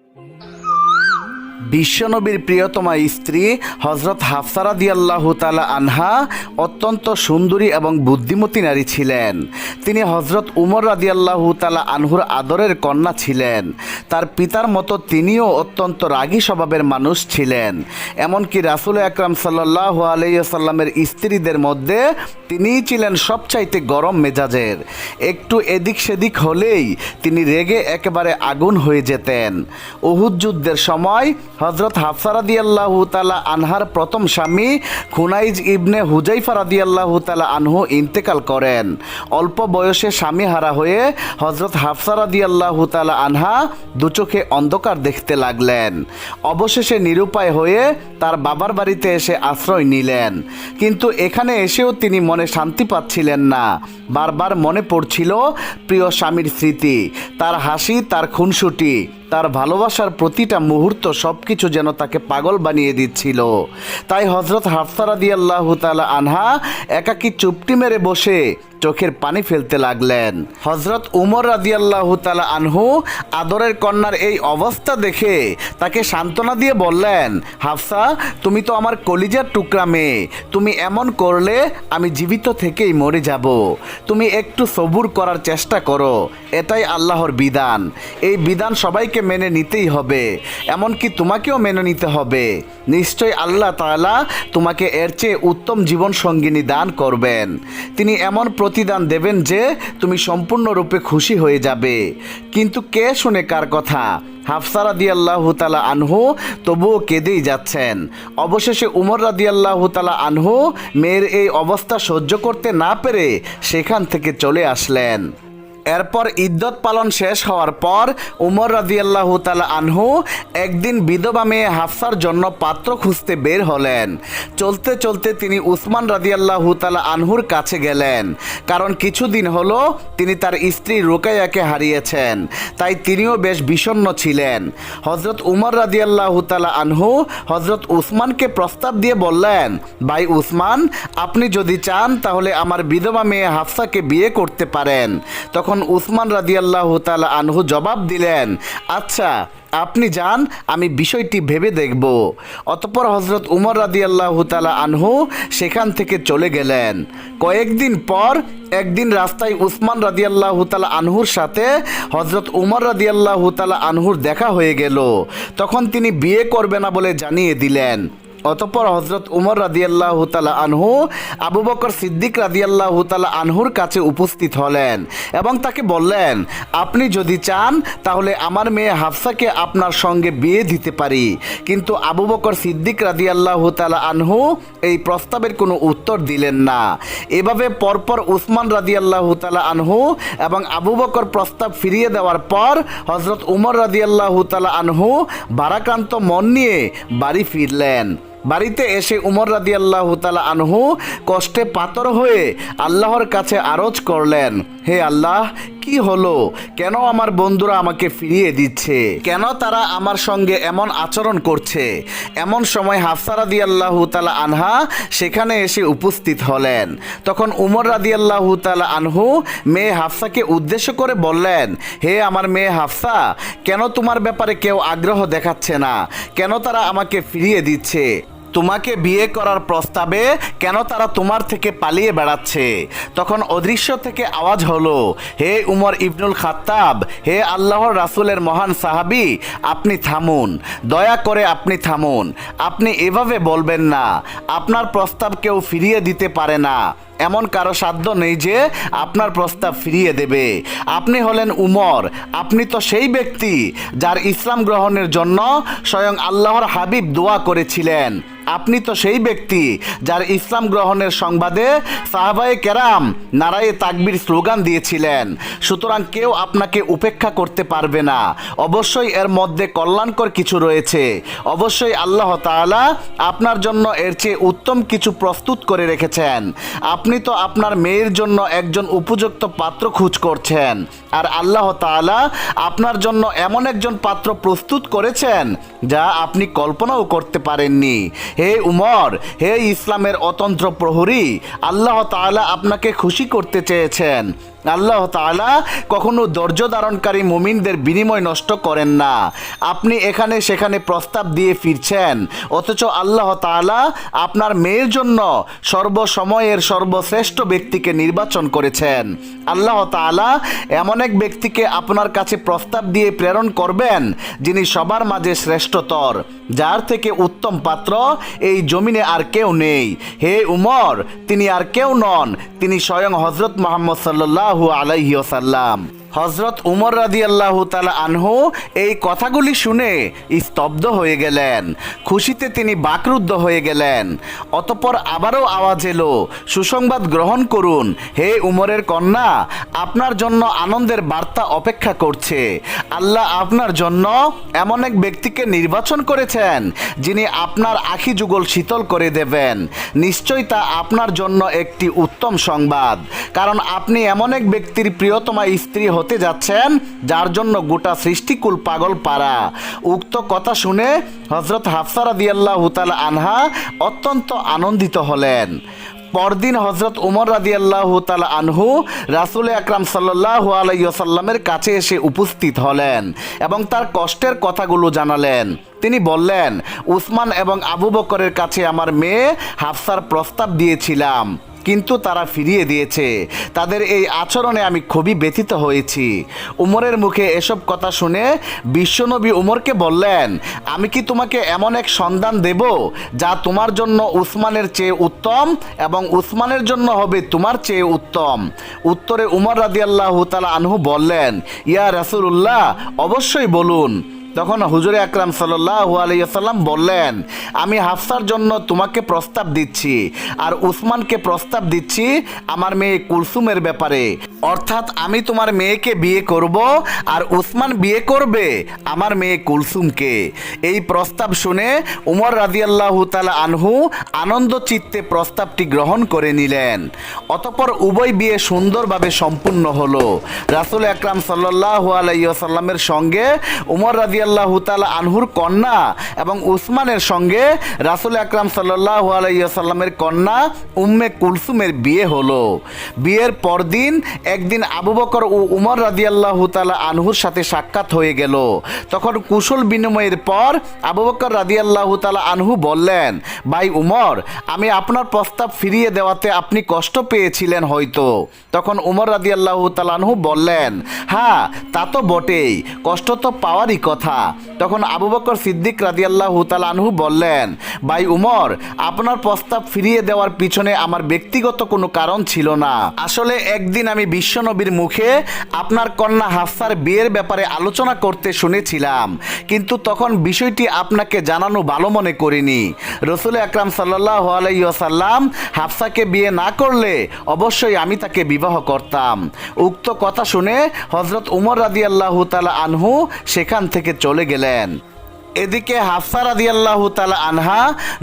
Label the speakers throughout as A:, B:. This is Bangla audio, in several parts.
A: Mm-hmm. বিশ্বনবীর প্রিয়তমা স্ত্রী হজরত হাফসারা দিয়াল্লাহ তালা আনহা অত্যন্ত সুন্দরী এবং বুদ্ধিমতী নারী ছিলেন। তিনি হজরত উমর রাদিয়াল্লাহ তালা আনহুর আদরের কন্যা ছিলেন। তার পিতার মতো তিনিও অত্যন্ত রাগী স্বভাবের মানুষ ছিলেন। এমনকি রাসুল আকরাম সাল্লাহ আলাইসাল্লামের স্ত্রীদের মধ্যে তিনিই ছিলেন সবচাইতে গরম মেজাজের। একটু এদিক সেদিক হলেই তিনি রেগে একেবারে আগুন হয়ে যেতেন। উহুদ যুদ্ধের সময় হজরত হাফসা রাদিয়াল্লাহু তালা আনহার প্রথম স্বামী খুনাইজ ইবনে হুজাইফা রাদিয়াল্লাহু তালা আনহু ইন্তেকাল করেন। অল্প বয়সে স্বামী হারা হয়ে হজরত হাফসা রাদিয়াল্লাহু তালা আনহা দুচোখে অন্ধকার দেখতে লাগলেন। অবশেষে নিরুপায় হয়ে তার বাবার বাড়িতে এসে আশ্রয় নিলেন। কিন্তু এখানে এসেও তিনি মনে শান্তি পাচ্ছিলেন না। বারবার মনে পড়ছিল প্রিয় স্বামীর স্মৃতি। তার হাসি, তার খুনসুটি তার ভালোবাসার প্রতিটা মুহূর্ত সব কিছু যেন তাকে পাগল বানিয়ে দিচ্ছিল। তাই হজরত হাফসারা দিয়াল্লাহ তালা আনহা একাকি চুপটি মেরে বসে চোখের পানি ফেলতে লাগলেন। হজরত উমর রাদিয়াল্লাহ তালা আনহু আদরের কন্যার এই অবস্থা দেখে তাকে সান্ত্বনা দিয়ে বললেন, হাফসা, তুমি তো আমার কলিজার টুকরা মেয়ে। তুমি এমন করলে আমি জীবিত থেকেই মরে যাব। তুমি একটু সবুর করার চেষ্টা করো। এটাই আল্লাহর বিধান। এই বিধান সবাইকে মেনে নিতেই হবে। এমনকি তোমাকেও মেনে নিতে হবে। নিশ্চয় আল্লাহ তাআলা তোমাকে এর চেয়ে উত্তম জীবন সঙ্গিনী দান করবেন। তিনি এমন প্রতিদান দেবেন যে তুমি সম্পূর্ণরূপে খুশি হয়ে যাবে। কিন্তু কে শুনে কার কথা? হাফসা রাদিয়াল্লাহু তালা আনহু তবুও কেঁদেই যাচ্ছেন। অবশেষে উমর রাদিয়াল্লাহু তালা আনহু মেয়ের এই অবস্থা সহ্য করতে না পেরে সেখান থেকে চলে আসলেন। এরপর ইদ্যত পালন শেষ হওয়ার পর উমর রাদিয়াল্লাহ তালা আনহু একদিন বিধবা মেয়ে হাফসার জন্য পাত্র খুঁজতে বের হলেন। চলতে চলতে তিনি উসমান রাদিয়াল্লাহ তালা আনহুর কাছে গেলেন। কারণ কিছুদিন হলো তিনি তার স্ত্রী রোকাইয়াকে হারিয়েছেন, তাই তিনিও বেশ বিষণ্ণ ছিলেন। হজরত উমর রাদিয়াল্লাহ তালা আনহু হজরত উসমানকে প্রস্তাব দিয়ে বললেন, ভাই উসমান, আপনি যদি চান তাহলে আমার বিধবা মেয়ে হাফসাকে বিয়ে করতে পারেন। তখন উসমান রাদিয়াল্লাহ তালা আনহু জবাব দিলেন আচ্ছা আপনি যান, আমি বিষয়টি ভেবে দেখব। অতপর হজরত উমর রাদিয়াল্লাহ তালা আনহু সেখান থেকে চলে গেলেন। কয়েকদিন পর একদিন রাস্তায় উসমান রাদিয়াল্লাহ তালা আনহুর সাথে হজরত উমর রাদিয়াল্লাহ তালা আনহুর দেখা হয়ে গেল। তখন তিনি বিয়ে করবে না বলে জানিয়ে দিলেন। অতপর হজরত উমর রাদিয়াল্লাহ তালা আনহু, আবু বকর সিদ্দিক রাদিয়াল্লাহ তালা আনহুর কাছে উপস্থিত হলেন এবং তাকে বললেন, আপনি যদি চান, তাহলে আমার মেয়ে হাফসাকে আপনার সঙ্গে বিয়ে দিতে পারি। কিন্তু আবু বকর সিদ্দিক রাদিয়াল্লাহ তালা আনহু এই প্রস্তাবের কোনো উত্তর দিলেন না। এভাবে পরপর উসমান রাদিয়াল্লাহ তালা আনহু এবং আবু বকর প্রস্তাব ফিরিয়ে দেওয়ার পর হজরত উমর রাদিয়াল্লাহ তালা আনহু ভারাক্রান্ত মন নিয়ে বাড়ি ফিরলেন। বাড়িতে এসে উমর রাদি আল্লাহ তালা আনহু কষ্টে পাতর হয়ে আল্লাহর কাছে আরজ করলেন, হে আল্লাহ, কি হলো? কেন আমার বন্ধুরা আমাকে ফিরিয়ে দিচ্ছে? কেন তারা আমার সঙ্গে এমন আচরণ করছে? এমন সময় হাফসা রাদি আল্লাহ তালা আনহা সেখানে এসে উপস্থিত হলেন। তখন উমর রাদি আল্লাহ তালা আনহু মেয়ে হাফসাকে উদ্দেশ্য করে বললেন, হে আমার মেয়ে হাফসা, কেন তোমার ব্যাপারে কেউ আগ্রহ দেখাচ্ছে না? কেন তারা আমাকে ফিরিয়ে দিচ্ছে? তোমাকে বিয়ে করার প্রস্তাবে কেন তারা তোমার থেকে পালিয়ে বেড়াচ্ছে? তখন অদৃশ্য থেকে আওয়াজ হলো, হে উমর ইবনুল খাত্তাব, হে আল্লাহর রাসুলের মহান সাহাবি, আপনি থামুন। দয়া করে আপনি থামুন। আপনি এভাবে বলবেন না। আপনার প্রস্তাব কেউ ফিরিয়ে দিতে পারে না। এমন কারও সাধ্য নেই যে আপনার প্রস্তাব ফিরিয়ে দেবে। আপনি হলেন উমর, আপনি তো সেই ব্যক্তি যার ইসলাম গ্রহণের জন্য স্বয়ং আল্লাহর হাবিব দোয়া করেছিলেন। আপনি তো সেই ব্যক্তি যার ইসলাম গ্রহণের সংবাদে সাহাবায়ে কেরাম নারায়ে তাকবির স্লোগান দিয়েছিলেন। সুতরাং কেউ আপনাকে উপেক্ষা করতে পারবে না। অবশ্যই এর মধ্যে কল্যাণকর কিছু রয়েছে। অবশ্যই আল্লাহ তাআলা আপনার জন্য এর চেয়ে উত্তম কিছু প্রস্তুত করে রেখেছেন। আপনি তো আপনার মেয়ের জন্য একজন উপযুক্ত পাত্র খোঁজ করছেন। আর আল্লাহ তালা আপনার জন্য এমন একজন পাত্র প্রস্তুত করেছেন, যা আপনি কল্পনাও করতে পারেননি। হে উমর, হে ইসলামের অতন্ত্র প্রহরী, আল্লাহ তালা আপনাকে খুশি করতে চেয়েছেন। আল্লাহ তাআলা কখনো ধৈর্য ধারণকারী মুমিনদের বিনিময় নষ্ট করেন না। আপনি এখানে সেখানে প্রস্তাব দিয়ে ফিরছেন, অথচ আল্লাহ তাআলা আপনার মেয়ের জন্য সর্বসময়ের সর্বশ্রেষ্ঠ ব্যক্তিকে নির্বাচন করেছেন। আল্লাহ তাআলা এমন এক ব্যক্তিকে আপনার কাছে প্রস্তাব দিয়ে প্রেরণ করবেন, যিনি সবার মাঝে শ্রেষ্ঠতর, যার থেকে উত্তম পাত্র এই জমিনে আর কেউ নেই। হে উমর, তিনি আর কেউ নন, তিনি স্বয়ং হজরত মোহাম্মদ সাল্লাল্লাহু আলাইহি ওসাল্লাম হজরত উমর রাদি আল্লাহ তালা আনহু এই কথাগুলি শুনে স্তব্ধ হয়ে গেলেন। খুশিতে তিনি বাকরুদ্ধ হয়ে গেলেন। অতপর আবারও আওয়াজ এলো, সুসংবাদ গ্রহণ করুন। হে উমরের কন্যা, আপনার জন্য আনন্দের বার্তা অপেক্ষা করছে। আল্লাহ আপনার জন্য এমন এক ব্যক্তিকে নির্বাচন করেছেন, যিনি আপনার আখি যুগল শীতল করে দেবেন। নিশ্চয়ই তা আপনার জন্য একটি উত্তম সংবাদ, কারণ আপনি এমন এক ব্যক্তির প্রিয়তমা স্ত্রী হতে যাচ্ছেন, যার জন্য গোটা সৃষ্টিকুল পাগল পারা উক্ত কথা শুনে হজরত হাফসারা দিয়াল্লাহ হুতালা আনহা অত্যন্ত আনন্দিত হলেন। পরদিন হজরত উমর রাদিয়াল্লাহ তালা আনহু রাসুল আকরাম সাল্লাহ আলাইসাল্লামের কাছে এসে উপস্থিত হলেন এবং তার কষ্টের কথাগুলো জানালেন। তিনি বললেন, উসমান এবং আবু বকরের কাছে আমার মেয়ে হাফসার প্রস্তাব দিয়েছিলাম। কিন্তু তারা ফিরিয়ে দিয়েছে। তাদের এই আচরণে আমি খুবই ব্যথিত হয়েছি। উমরের মুখে এসব কথা শুনে বিশ্বনবী উমরকে বললেন, আমি কি তোমাকে এমন এক সন্ধান দেব যা তোমার জন্য উসমানের চেয়ে উত্তম এবং উসমানের জন্য হবে তোমার চেয়ে উত্তম? উত্তরে উমর রাদিয়াল্লাহু তাআলা আনহু বললেন, ইয়া রাসূলুল্লাহ, অবশ্যই বলুন। তখন হুজুরে আকরাম সাল্লাহু আলাইসাল্লাম বললেন, আমি হাফসার জন্য তোমাকে প্রস্তাব দিচ্ছি, আর উসমানকে প্রস্তাব দিচ্ছি আমার মেয়ে কুলসুমের ব্যাপারে। অর্থাৎ আমি তোমার মেয়েকে বিয়ে করব, আর উসমান বিয়ে করবে আমার মেয়ে কুলসুমকে। এই প্রস্তাব শুনে উমর রাদিয়াল্লাহু তালা আনহু আনন্দ চিত্তে প্রস্তাবটি গ্রহণ করে নিলেন। অতপর উভয় বিয়ে সুন্দরভাবে সম্পূর্ণ হলো। রাসুল আকরাম সাল্লাহ আলাইসাল্লামের সঙ্গে উমর রাদিয়াল্লাহু তালা আনহুর কন্যা এবং উসমানের সঙ্গে রাসুল আকরাম সাল্লাহ আলাইসাল্লামের কন্যা উম্মে কুলসুমের বিয়ে হলো। বিয়ের পরদিন একদিন আবু বকর ও উমর রাদিয়াল্লাহু তালা আনহুর সাথে সাক্ষাৎ হয়ে গেল। তখন কুশল বিনিময়ের পর আবু বকর রাদিয়াল্লাহু তালা আনহু বললেন, ভাই উমর, আমি আপনার প্রস্তাব ফিরিয়ে দেওয়াতে আপনি কষ্ট পেয়েছিলেন হয়তো। তখন উমর রাদিয়াল্লাহু তালা আনহু বললেন হ্যাঁ তা তো বটেই, কষ্ট তো পাওয়ারই কথা। তখন আবু বকর সিদ্দিক রাদিয়াল্লাহু তালা আনহু বললেন, ভাই উমর, আপনার প্রস্তাব ফিরিয়ে দেওয়ার পিছনে আমার ব্যক্তিগত কোনো কারণ ছিল না। আসলে একদিন আমি বিশ্বনবীর মুখে আপনার কন্যা হাফসার বিয়ের ব্যাপারে আলোচনা করতে শুনেছিলাম, কিন্তু তখন বিষয়টি আপনাকে জানানো ভালো মনে করিনি। রসুল আকরাম সাল্লাহ আলাইসাল্লাম হাফসাকে বিয়ে না করলে অবশ্যই আমি তাকে বিবাহ করতাম। উক্ত কথা শুনে হজরত উমর রাদি আল্লাহ তালা আনহু সেখান থেকে চলে গেলেন। এদিকে হাফসা রাদিয়াল্লাহু তালা আনহা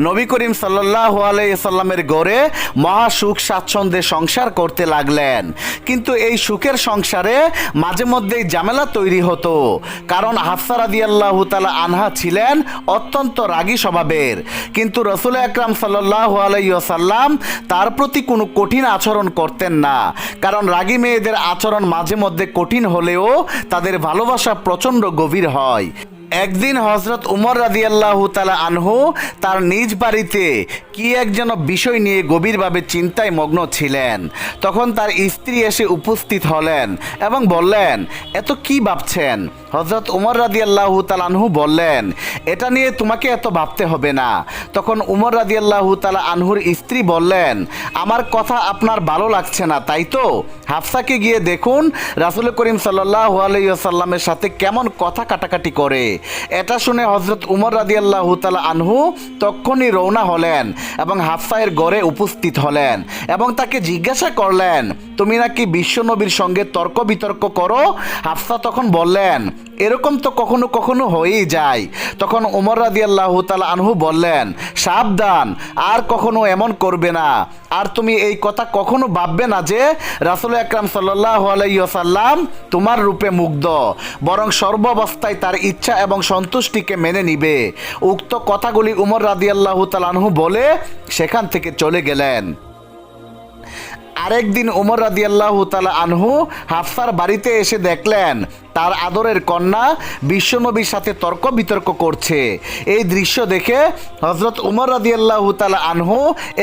A: নবী করিম সাল্লাহ আলাইসাল্লামের গড়ে মহা সুখ স্বাচ্ছন্দ্যে সংসার করতে লাগলেন। কিন্তু এই সুখের সংসারে মাঝে মধ্যেই ঝামেলা তৈরি হতো, কারণ হাফসা রাদিয়াল্লাহু তালা আনহা ছিলেন অত্যন্ত রাগী স্বভাবের। কিন্তু রসুল আকরাম সাল্লাহ আলাইসাল্লাম তার প্রতি কোনো কঠিন আচরণ করতেন না, কারণ রাগী মেয়েদের আচরণ মাঝে মধ্যে কঠিন হলেও তাদের ভালোবাসা প্রচণ্ড গভীর হয়। একদিন হজরত উমর রাদিয়াল্লাহু তালা আনহু তার নিজ বাড়িতে কি এক যেন বিষয় নিয়ে গভীরভাবে চিন্তায় মগ্ন ছিলেন। তখন তার স্ত্রী এসে উপস্থিত হলেন এবং বললেন, এত কি ভাবছেন? হজরত উমর রাদিয়াল্লাহু তালা আনহু বললেন, এটা নিয়ে তোমাকে এত ভাবতে হবে না। তখন উমর রাদিয়াল্লাহু তালা আনহুর স্ত্রী বললেন, আমার কথা আপনার ভালো লাগছে না, তাই তো? হাফসাকে গিয়ে দেখুন, রাসুল করিম সাল্লাহ আলাইসাল্লামের সাথে কেমন কথা কাটাকাটি করে। এটা শুনে হজরত উমর রাদিয়াল্লাহ তালা আনহু তখনই রওনা হলেন এবং হাফসায়ের গড়ে উপস্থিত হলেন এবং তাকে জিজ্ঞাসা করলেন, তুমি নাকি বিশ্বনবীর সঙ্গে তর্ক বিতর্ক করো? হাফসা তখন বললেন এরকম তো কখনো কখনো হয়েই যায়। তখন উমর রাদিয়াল্লাহ তালা আনহু বললেন, সাবধান, আর কখনো এমন করবে না। আর তুমি এই কথা কখনো ভাববে না যে, রাসুল আকরাম সাল্লাহ আলাইসাল্লাম তোমার রূপে মুগ্ধ, বরং সর্বাবস্থায় তার ইচ্ছা এবং সন্তুষ্টিকে মেনে নিবে। উক্ত কথাগুলি উমর রাদিয়াল্লাহু তালানহু বলে সেখান থেকে চলে গেলেন। আরেকদিন ওমর রাদিয়াল্লাহু তালা আনহু হাফসার বাড়িতে এসে দেখলেন, তার আদরের কন্যা বিশ্বনবীর সাথে তর্ক বিতর্ক করছে। এই দৃশ্য দেখে হজরত উমর রাদিয়াল্লাহু তালা আনহু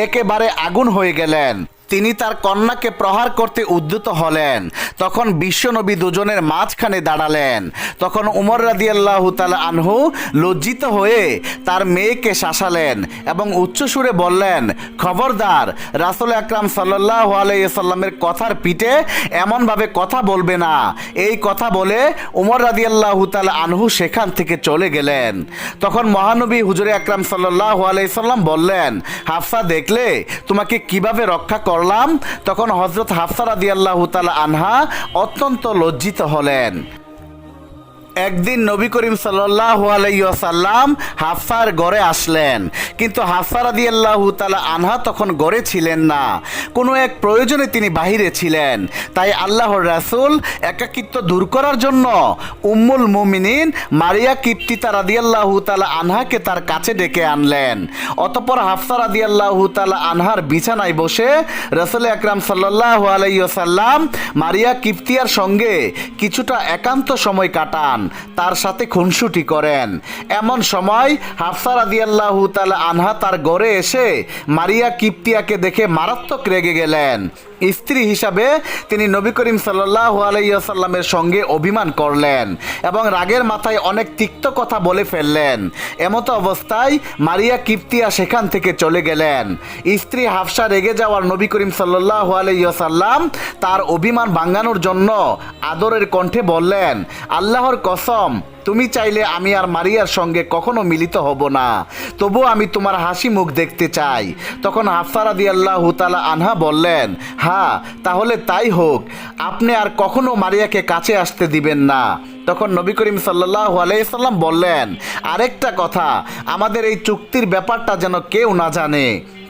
A: একেবারে আগুন হয়ে গেলেন। তিনি তার কন্যাকে প্রহার করতে উদ্যত হলেন। তখন বিশ্বনবী দুজনের মাঝখানে দাঁড়ালেন। তখন উমর রাদিয়াল্লাহু তালা আনহু লজ্জিত হয়ে তার মেয়েকে শাসালেন এবং উচ্চসুরে বললেন, খবরদার, রাসুল আকরাম সাল্লাহ আলাইসাল্লামের কথার পিঠে এমনভাবে কথা বলবে না। এই কথা বলে উমর রাদিয়াল্লাহু তালা আনহু সেখান থেকে চলে গেলেন। তখন মহানবী হুজুরে আকরাম সাল্লাহ আলাইসাল্লাম বললেন, হাফসা, দেখলে তোমাকে কীভাবে রক্ষা করলাম তখন হজরত হাফসা রাদিয়াল্লাহু তালা আনহা অত্যন্ত লজ্জিত হলেন। একদিন নবী করিম আলাইসাল্লাম হাফসার গড়ে আসলেন। কিন্তু হাফসা রাদি আল্লাহ তালা আনহা তখন গড়ে ছিলেন না। কোনো এক প্রয়োজনে তিনি বাহিরে ছিলেন। তাই আল্লাহর রাসুল একাকিত্ব দূর করার জন্য উম্মুল মুমিনিন মারিয়া কিপ্তিতা রাদি আল্লাহ তালা আনহাকে তার কাছে ডেকে আনলেন। অতপর হাফসা রাদি আল্লাহ তালা আনহার বিছানায় বসে রসুল আকরাম সাল্লাহ আলাইসাল্লাম মারিয়া কিপ্তিয়ার সঙ্গে কিছুটা একান্ত সময় কাটান। তার সাথে খুনসুটি করেন। এমন সময় হাফসা রাদিয়াল্লাহু তাআলা আনহা তার গড়ে এসে মারিয়া কিপ্তিয়াকে দেখে মারাত্মক রেগে গেলেন। স্ত্রী হিসাবে তিনি নবী করিম সাল্লাহ আলাইসাল্লামের সঙ্গে অভিমান করলেন এবং রাগের মাথায় অনেক তিক্ত কথা বলে ফেললেন। এমতো অবস্থায় মারিয়া কিপ্তিয়া সেখান থেকে চলে গেলেন। স্ত্রী হাফসা রেগে যাওয়ার নবী করিম সাল্লাহ আলাইসাল্লাম তার অভিমান ভাঙানোর জন্য আদরের কণ্ঠে বললেন, আল্লাহর কসম তুমি চাইলে আমি আর মারিয়ার সঙ্গে কখনো মিলিত হব না। তবু আমি তোমার হাসি মুখ দেখতে চাই। তখন হাফসারা আল্লাহ তালা আনহা বললেন হ্যাঁ তাহলে তাই হোক। আপনি আর কখনো মারিয়াকে কাছে আসতে দিবেন না। তখন নবী করিম সাল্লাহ আলাইসাল্লাম বললেন, আরেকটা কথা, আমাদের এই চুক্তির ব্যাপারটা যেন কেউ না জানে।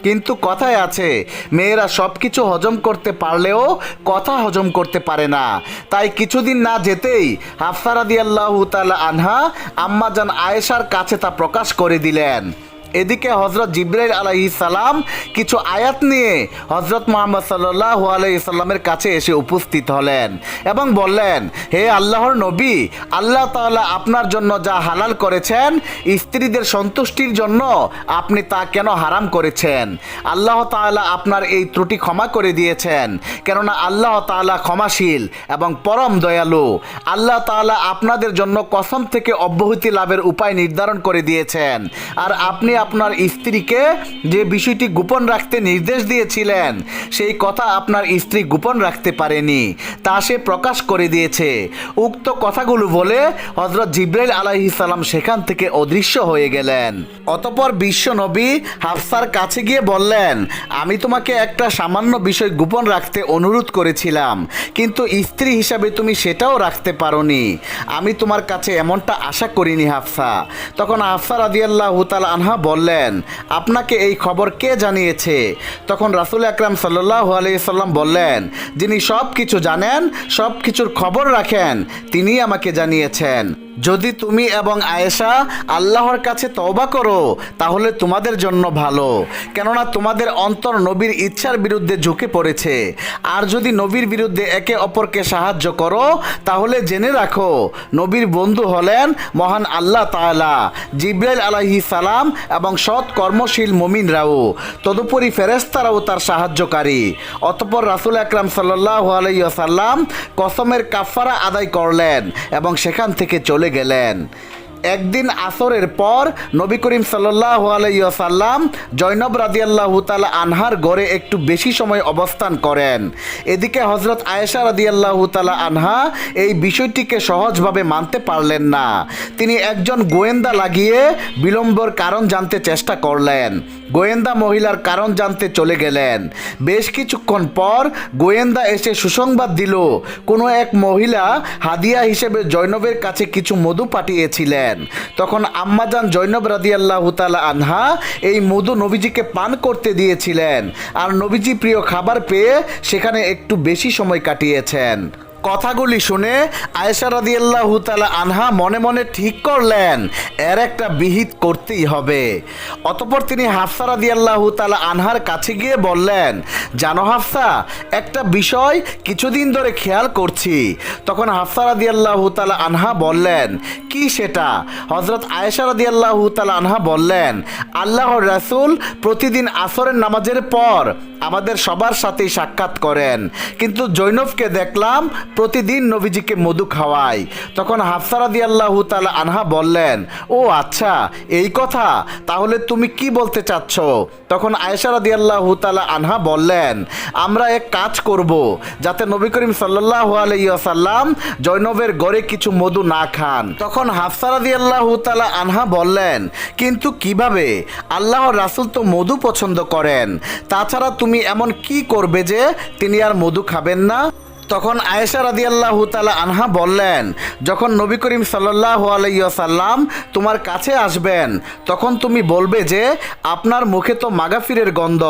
A: কিন্তু কথায় আছে, মেয়েরা সব কিছু হজম করতে পারলেও কথা হজম করতে পারে না। তাই কিছুদিন না যেতেই হাফসারাদি আল্লাহ তালা আনহা আম্মাজান আয়েশার কাছে তা প্রকাশ করে দিলেন। এদিকে হজরত জিব্রাইল আলাইহি সালাম কিছু আয়াত নিয়ে হজরত মোহাম্মদ সাল্লাহ আলাইহি সাল্লামের কাছে এসে উপস্থিত হলেন এবং বললেন, হে আল্লাহর নবী, আল্লাহ তাআলা আপনার জন্য যা হালাল করেছেন, স্ত্রীদের সন্তুষ্টির জন্য আপনি তা কেন হারাম করেছেন? আল্লাহ তাআলা আপনার এই ত্রুটি ক্ষমা করে দিয়েছেন, কেননা আল্লাহ তাআলা ক্ষমাশীল এবং পরম দয়ালু। আল্লাহ তাআলা আপনাদের জন্য কসম থেকে অব্যাহতি লাভের উপায় নির্ধারণ করে দিয়েছেন। আর আপনি আপনার স্ত্রীকে যে বিষয়টি গোপন রাখতে নির্দেশ দিয়েছিলেন, সেই কথা আপনার স্ত্রী গোপন রাখতে পারেনি, তা সে প্রকাশ করে দিয়েছে। উক্ত কথাগুলো বলে হজরত জিব্রাইল সালাম সেখান থেকে অদৃশ্য হয়ে গেলেন। অতপর বিশ্ব নবী হাফসার কাছে গিয়ে বললেন, আমি তোমাকে একটা সামান্য বিষয় গোপন রাখতে অনুরোধ করেছিলাম, কিন্তু স্ত্রী হিসাবে তুমি সেটাও রাখতে পারোনি। আমি তোমার কাছে এমনটা আশা করিনি হাফসা। তখন হাফসা রাদিয়াল্লাহ তাল আনহা বললেন, আপনাকে এই খবর কে জানিয়েছে? তখন রাসুল আকরাম সাল্লাহ আলাইসাল্লাম বললেন, যিনি সব কিছু জানেন সব কিছুর খবর রাখেন তিনি আমাকে জানিয়েছেন। যদি তুমি এবং আয়েশা আল্লাহর কাছে তওবা করো, তাহলে তোমাদের জন্য ভালো। কেননা তোমাদের অন্তর নবীর ইচ্ছার বিরুদ্ধে ঝুঁকে পড়েছে। আর যদি নবীর বিরুদ্ধে একে অপরকে সাহায্য করো, তাহলে জেনে রাখো, নবীর বন্ধু হলেন মহান আল্লাহ তাআলা, জিব্রাইল আলাইহি সালাম এবং সৎ কর্মশীল মমিনরাও। তদুপরি ফেরেস্তারাও তার সাহায্যকারী। অতপর রাসুল আকরাম সাল্লাহ আলাইসাল্লাম কসমের কাফারা আদায় করলেন এবং সেখান থেকে চলে গেলেন। একদিন আসরের পর নবী করিম সাল্লাহ আলাইসাল্লাম জৈনব রাদিয়াল্লাহ তালা আনহার গড়ে একটু বেশি সময় অবস্থান করেন। এদিকে হজরত আয়েশা রাদিয়াল্লাহ তালা আনহা এই বিষয়টিকে সহজভাবে মানতে পারলেন না। তিনি একজন গোয়েন্দা লাগিয়ে বিলম্বর কারণ জানতে চেষ্টা করলেন। গোয়েন্দা মহিলার কারণ জানতে চলে গেলেন। বেশ কিছুক্ষণ পর গোয়েন্দা এসে সুসংবাদ দিল, কোনো এক মহিলা হাদিয়া হিসেবে জৈনবের কাছে কিছু মধু পাঠিয়েছিলেন। তখন আম্মাজান জৈনব রাদিয়াল্লাহ তালা আনহা এই মধু নবীজিকে পান করতে দিয়েছিলেন। আর নবীজি প্রিয় খাবার পেয়ে সেখানে একটু বেশি সময় কাটিয়েছেন। কথাগুলি শুনে আয়েশা রাদিয়াল্লাহু তাআলা আনহা মনে মনে ঠিক করলেন, এর একটা বিহিত করতেই হবে। অতপর তিনি হাফসা রাদিয়াল্লাহু তাআলা আনহার কাছে গিয়ে বললেন, জানো হাফসা, একটা বিষয় কিছুদিন ধরে খেয়াল করছি। তখন হাফসা রাদিয়াল্লাহু তালা আনহা বললেন, কি সেটা? হজরত আয়েশা রাদিয়াল্লাহু তাআলা আনহা বললেন, আল্লাহর রাসূল প্রতিদিন আসরের নামাজের পর আমাদের সবার সাথেই সাক্ষাৎ করেন। কিন্তু জৈনবকে দেখলাম প্রতিদিন নবীজিকে মধু খাওয়ায়। তখন হাফসারাদি আল্লাহ তালা আনহা বললেন, ও আচ্ছা এই কথা, তাহলে তুমি কি বলতে চাচ্ছ? তখন আয়েশারাদি আল্লাহ তালা আনহা বললেন, আমরা এক কাজ করব, যাতে নবী করিম সাল্লাহ আলাইসাল্লাম জৈনবের গড়ে কিছু মধু না খান। তখন হাফসারাদি আল্লাহ তালা আনহা বললেন, কিন্তু কীভাবে? আল্লাহ রাসুল তো মধু পছন্দ করেন। তাছাড়া তুমি এমন কি করবে যে তিনি আর মধু খাবেন না? তখন আয়েশা রাদিয়াল্লাহু তালা আনহা বললেন, যখন নবী করিম সাল্লাহ আলাইসাল্লাম তোমার কাছে আসবেন, তখন তুমি বলবে যে, আপনার মুখে তো মাগাফিরের গন্ধ,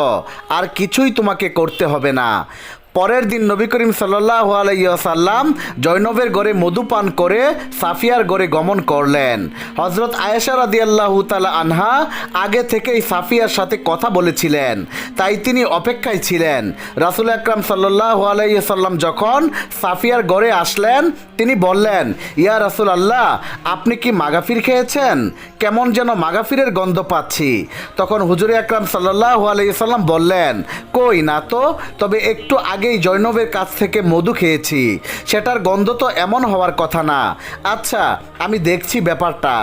A: আর কিছুই তোমাকে করতে হবে না। পরের দিন নবী করিম সাল্লাহ আলাইসাল্লাম জৈনবের গড়ে মধু পান করে সাফিয়ার গড়ে গমন করলেন। হজরত আয়েশা রাদিয়াল্লাহু তালা আনহা আগে থেকেই সাফিয়ার সাথে কথা বলেছিলেন। তাই তিনি অপেক্ষায় ছিলেন। রাসুল আকরাম সাল্লাহ আলাইসাল্লাম যখন সাফিয়ার গড়ে আসলেন, তিনি বললেন, ইয়া রাসুল আল্লাহ আপনি কি মাগাফির খেয়েছেন? কেমন যেন মাগাফিরের গন্ধ পাচ্ছি। তখন হুজুর আকরাম সাল্লাহ আলাইসাল্লাম বললেন, কই না তো, তবে একটু আগেই জৈনবের কাছ থেকে মধু খেয়েছি। সেটার গন্ধ তো এমন হওয়ার কথা না। আচ্ছা আমি দেখছি ব্যাপারটা।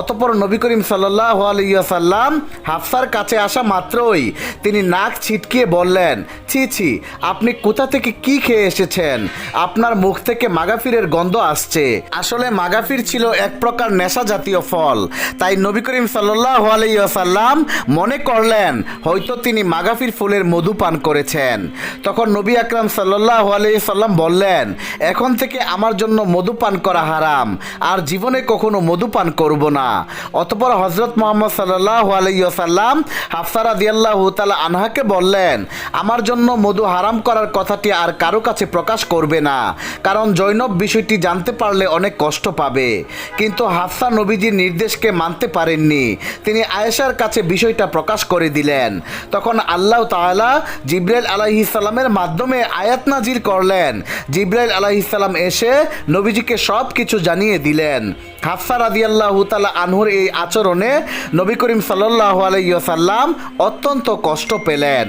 A: অতপর নবী করিম সাল্লাহ আলাইসাল্লাম হাফসার কাছে আসা মাত্রই তিনি নাক ছিটকিয়ে বললেন, ছি ছি, আপনি কোথা থেকে কি খেয়ে এসেছেন? আপনার মুখ থেকে মাগাফিরের গন্ধ আসছে। আসলে মাগাফির ছিল এক প্রকার নেশা জাতীয় ফল। তাই নবী করিম সাল্লাহ আলাইসাল্লাম মনে করলেন, হয়তো তিনি মাগাফির ফুলের মধু পান করেছেন। তখন নবী আকরাম সাল্লাহ আলাইসাল্লাম বললেন, এখন থেকে আমার জন্য মধু পান করা হারাম, আর জীবনে কখনো মধু পান করব না। অতপর হজরত মোহাম্মদ সাল্লাহ আলাইসাল্লাম হাফসারা দিয়াল্লাহ তালা আনহাকে বললেন, আমার জন্য মধু হারাম করার কথাটি আর কারও কাছে প্রকাশ করবে না, কারণ জৈনব বিষয়টি জানতে পারলে অনেক কষ্ট পাবে। কিন্তু হাফসা নবীজির নির্দেশকে মানতে পারেননি। তিনি আয়েশার কাছে বিষয়টা প্রকাশ করে দিলেন। তখন আল্লাহ তাআলা জিব্রাইল আলাইহিসাল্লামের মাধ্যমে আয়াত নাজির করলেন। জিব্রাইল আলাহিসাল্লাম এসে নবীজিকে সব কিছু জানিয়ে দিলেন। হাফসা রাদিয়াল্লাহু তাআলা আনহুর এই আচরণে নবী করিম সাল্লাল্লাহু আলাইহি ওয়াসাল্লাম অত্যন্ত কষ্ট পেলেন।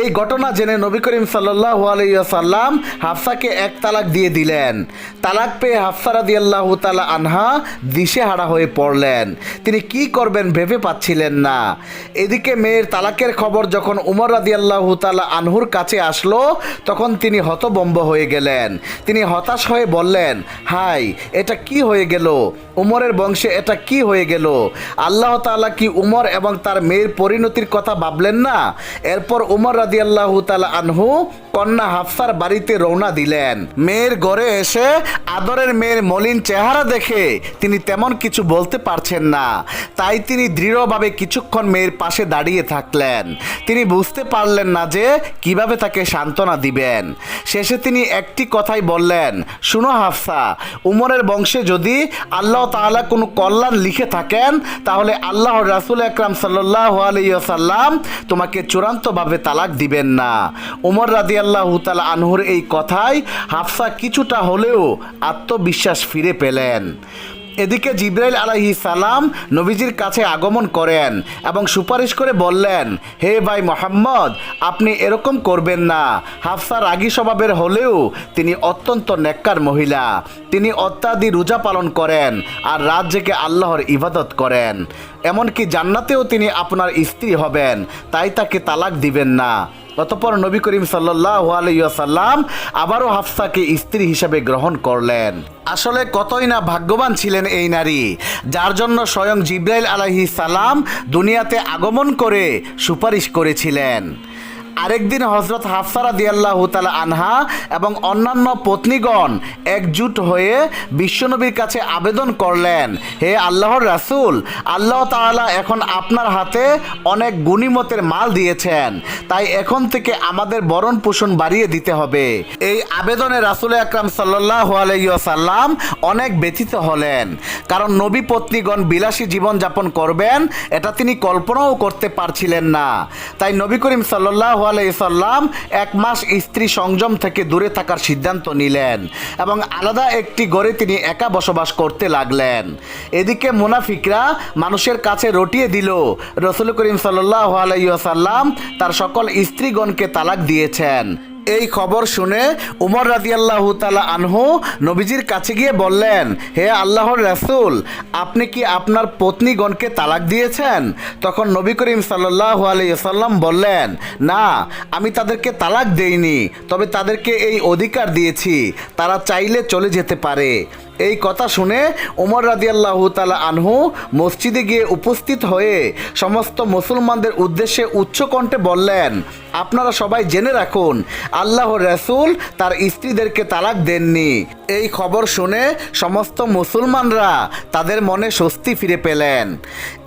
A: এই ঘটনা জেনে নবী করিম সাল্লাল্লাহু আলাইহি ওয়াসাল্লাম হাফসাকে এক তালাক দিয়ে দিলেন। তালাক পেয়ে হাফসা রাদিয়াল্লাহু তাআলা আনহা দিশেহারা হয়ে পড়লেন। তিনি কি করবেন ভেবে পাচ্ছিলেন না। এদিকে মেয়ের তালাকের খবর যখন উমর রাদিয়াল্লাহু তাআলা আনহুর কাছে আসলো, তখন তিনি হতবম্ব হয়ে গেলেন। তিনি হতাশ হয়ে বললেন, হাই, এটা কি হয়ে গেল? উমরের বংশে এটা কি হয়ে গেল? আল্লাহ তালা কি উমর এবং তার মেয়ের পরিণতির কথা ভাবলেন না? এরপর উমর রাজি আল্লাহ তালা আনহু কন্যা হাফসার বাড়িতে রওনা দিলেন। মেয়ের ঘরে এসে আদরের মেয়ের মলিন চেহারা দেখে তিনি তেমন কিছু বলতে পারছেন না। তাই তিনি দৃঢ়ভাবে কিছুক্ষণ মেয়ের পাশে দাঁড়িয়ে থাকলেন। তিনি বুঝতে পারলেন না যে কীভাবে তাকে সান্ত্বনা দিবেন। শেষে তিনি একটি কথাই বললেন, শুনো হাফসা, উমরের বংশে যদি আল্লাহ তাআলা কোনো কল্যাণ লিখে থাকেন, তাহলে আল্লাহ রাসুল আকরাম সাল্লাহ আলাইসাল্লাম তোমাকে চূড়ান্তভাবে তালাক দিবেন না। উমর রাদি আল্লাহ তাল আনহুর এই কথায় হাফসা কিছুটা হলেও আত্মবিশ্বাস ফিরে পেলেন। এদিকে জিব্রাইল আলাহি সালাম নবীজির কাছে আগমন করেন এবং সুপারিশ করে বললেন, হে ভাই মোহাম্মদ, আপনি এরকম করবেন না। হাফসা রাগী স্বভাবের হলেও তিনি অত্যন্ত নেককার মহিলা। তিনি অত্যাদি রোজা পালন করেন আর রাত জেগে আল্লাহর ইবাদত করেন। এমনকি জান্নাতেও তিনি আপনার স্ত্রী হবেন, তাই তাকে তালাক দিবেন না। অতপর নবী করিম সাল্লাহ আলাইসাল্লাম আবারও হাফসাকে স্ত্রী হিসাবে গ্রহণ করলেন। আসলে কতই না ভাগ্যবান ছিলেন এই নারী, যার জন্য স্বয়ং জিব্রাইল আলাহি সালাম দুনিয়াতে আগমন করে সুপারিশ করেছিলেন। আরেকদিন হজরত হাফসারা দিয়াল্লাহ তালা আনহা এবং অন্যান্য পত্নীগণ একজুট হয়ে বিশ্বনবীর কাছে আবেদন করলেন, হে আল্লাহর রাসূল, আল্লাহ তাআলা এখন আপনার হাতে অনেক গুণিমতের মাল দিয়েছেন, তাই এখন থেকে আমাদের বরণ পোষণ বাড়িয়ে দিতে হবে। এই আবেদনে রাসূল আকরাম সাল্লাহ আলাইসাল্লাম অনেক ব্যথিত হলেন, কারণ নবী পত্নীগণ বিলাসী জীবন যাপন করবেন, এটা তিনি কল্পনাও করতে পারছিলেন না। তাই নবী করিম সাল্লাহ আলাইসাল্লাম এক মাস স্ত্রী সংযম থেকে দূরে থাকার সিদ্ধান্ত নিলেন এবং আলাদা একটি গড়ে তিনি একা বসবাস করতে লাগলেন। এদিকে মুনাফিকরা মানুষের কাছে রটিয়ে দিল। রসুল করিম সাল্লাহ আলাইসাল্লাম তার সকল স্ত্রীগণকে তালাক দিয়েছেন। এই খবর শুনে উমর রাদিয়াল্লাহ তালা আনহু নবীজির কাছে গিয়ে বললেন, হে আল্লাহর রাসুল, আপনি কি আপনার পত্নীগণকে তালাক দিয়েছেন? তখন নবী করিম সাল্লাহ আলাইসাল্লাম বললেন, না, আমি তাদেরকে তালাক দেইনি, তবে তাদেরকে এই অধিকার দিয়েছি, তারা চাইলে চলে যেতে পারে। এই কথা শুনে উমর রাদিয়াল্লাহু তালা আনহু মসজিদে গিয়ে উপস্থিত হয়ে সমস্ত মুসলমানদের উদ্দেশ্যে উচ্চ কণ্ঠে বললেন, আপনারা সবাই জেনে রাখুন আল্লাহ রাসূল তার স্ত্রীদেরকে তালাক দেননি। এই খবর শুনে সমস্ত মুসলমানরা তাদের মনে স্বস্তি ফিরে পেলেন।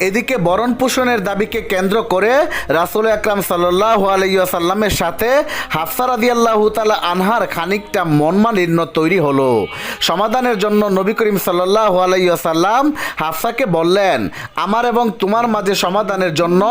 A: এদিকে বরণ পোষণের দাবিকে কেন্দ্র করে রাসূল আকরাম সাল্লাহ আলাইসাল্লামের সাথে হাফসা রাদিয়াল্লাহু তালা আনহার খানিকটা মনমালিন্য তৈরি হলো। সমাধানের জন্য নবী করিম সাল্লাহ আলাইসাল্লাম হাফসাকে বললেন, আমার এবং তোমার মাঝে সমাধানের জন্য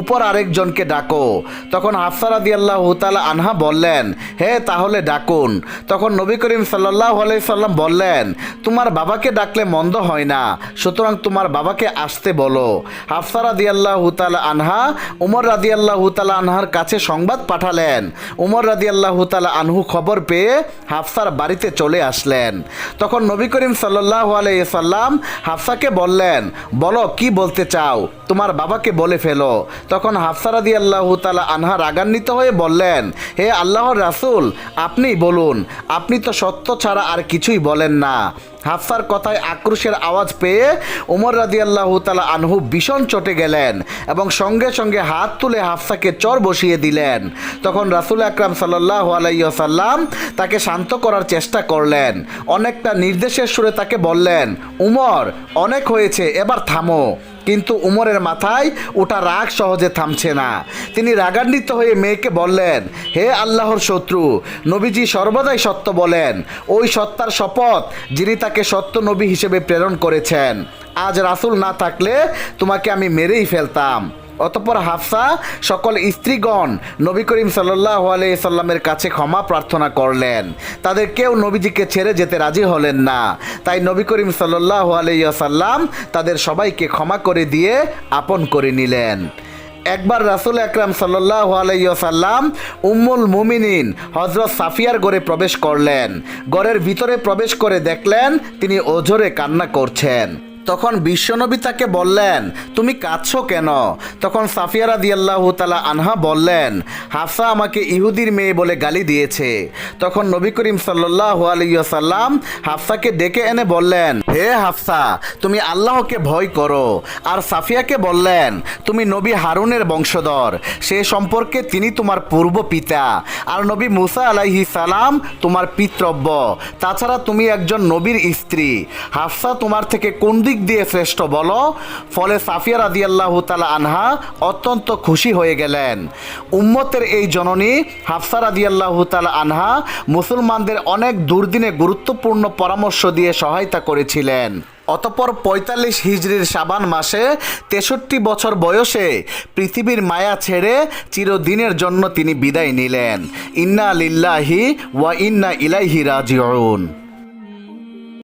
A: উপর আরেকজনকে ডাকো। তখন হাফসা রাদিয়াল্লাহু তালা আনহা বললেন, হে, তাহলে ডাকুন। তখন নবী করিম সাল্লাহ আলাইসাল্লাম বললেন, তোমার বাবাকে ডাকলে মন্দ হয় না, সুতরাং তোমার বাবাকে আসতে বলো। হাফসা রাদিয়াল্লাহু তালা আনহা উমর রাদিয়াল্লাহু তালা আনহার কাছে সংবাদ পাঠালেন। উমর রাদিয়াল্লাহু তালা আনহু খবর পেয়ে হাফসার বাড়িতে চলে আসলেন। তখন নবী করিম সাল্লাহ আলাইসাল্লাম হাফসাকে বললেন, বলো, কি বলতে চাও? তোমার বাবাকে বলে ফেলো। তখন হাফসা আল্লাহ তালা আনহা রাগান্বিত হয়ে বললেন, হে আল্লাহর রাসুল আপনি বলুন, আপনি তো সত্য ছাড়া আর কিছুই বলেন না। হাফসার কথায় আক্রোশের আওয়াজ পেয়ে উমর রাদিয়াল্লাহু তালা আনহু ভীষণ চটে গেলেন এবং সঙ্গে সঙ্গে হাত তুলে হাফসাকে চর বসিয়ে দিলেন। তখন রাসুল আকরাম সাল্লাহ আলাইসাল্লাম তাকে শান্ত করার চেষ্টা করলেন। অনেকটা নির্দেশের সুরে তাকে বললেন, উমর, অনেক হয়েছে, এবার থামো। কিন্তু উমরের মাথায় ওটা রাগ সহজে থামছে না। তিনি রাগান্বিত হয়ে মেয়েকে বললেন, হে আল্লাহর শত্রু, নবীজি সর্বদাই সত্য বলেন। ওই সত্তার শপথ যিনি তাকে সত্য নবী হিসেবে প্রেরণ করেছেন। আজ রাসুল না থাকলে তোমাকে আমি মেরেই ফেলতাম। অতপর হাফসা সকল স্ত্রীগণ নবী করিম সাল্লাহ সাল্লামের কাছে ক্ষমা প্রার্থনা করলেন। তাদের কেউ নবীজিকে ছেড়ে যেতে রাজি হলেন না। তাই নবী করিম সাল্লাহ সাল্লাম তাদের সবাইকে ক্ষমা করে দিয়ে আপন করে নিলেন। একবার রাসুল আকরাম সাল্লাহ আলাইসাল্লাম উম্মুল মুমিনিন হজরত সাফিয়ার গড়ে প্রবেশ করলেন। ঘরের ভিতরে প্রবেশ করে দেখলেন তিনি ওঝরে কান্না করছেন। তখন বিশ্বনবী তাকে বললেন, তুমি কাঁদছো কেন? তখন সাফিয়ারা দিয়াল্লাহ তালা আনহা বললেন, হাফসা আমাকে ইহুদির মেয়ে বলে গালি দিয়েছে। তখন নবী করিম সাল্লাহ আলিয়াল্লাম হাফসাকে ডেকে এনে বললেন, হে হাফসা, তুমি আল্লাহকে ভয় করো। আর সাফিয়াকে বললেন, তুমি নবী হারুনের বংশধর, সে সম্পর্কে তিনি তোমার পূর্ব পিতা। আর নবী মুসা আলাইহি সালাম তোমার পিতৃব্য। তাছাড়া তুমি একজন নবীর স্ত্রী। হাফসা তোমার থেকে কোন দিক দিয়ে শ্রেষ্ঠ বলো। ফলে সাফিয়া রাদিয়াল্লাহু তালা আনহা অত্যন্ত খুশি হয়ে গেলেন। উম্মতের এই জননী হাফসা রাদিয়াল্লাহু তালা আনহা মুসলমানদের অনেক দুর্দিনে গুরুত্বপূর্ণ পরামর্শ দিয়ে সহায়তা করেছিলেন। অতপর পঁয়তাল্লিশ হিজড়ির সাবান মাসে তেষট্টি বছর বয়সে পৃথিবীর মায়া ছেড়ে চিরদিনের জন্য তিনি বিদায় নিলেন। ইন্না লিল্লাহি ওয়া ইন্না ইলাইহি রাজিউন।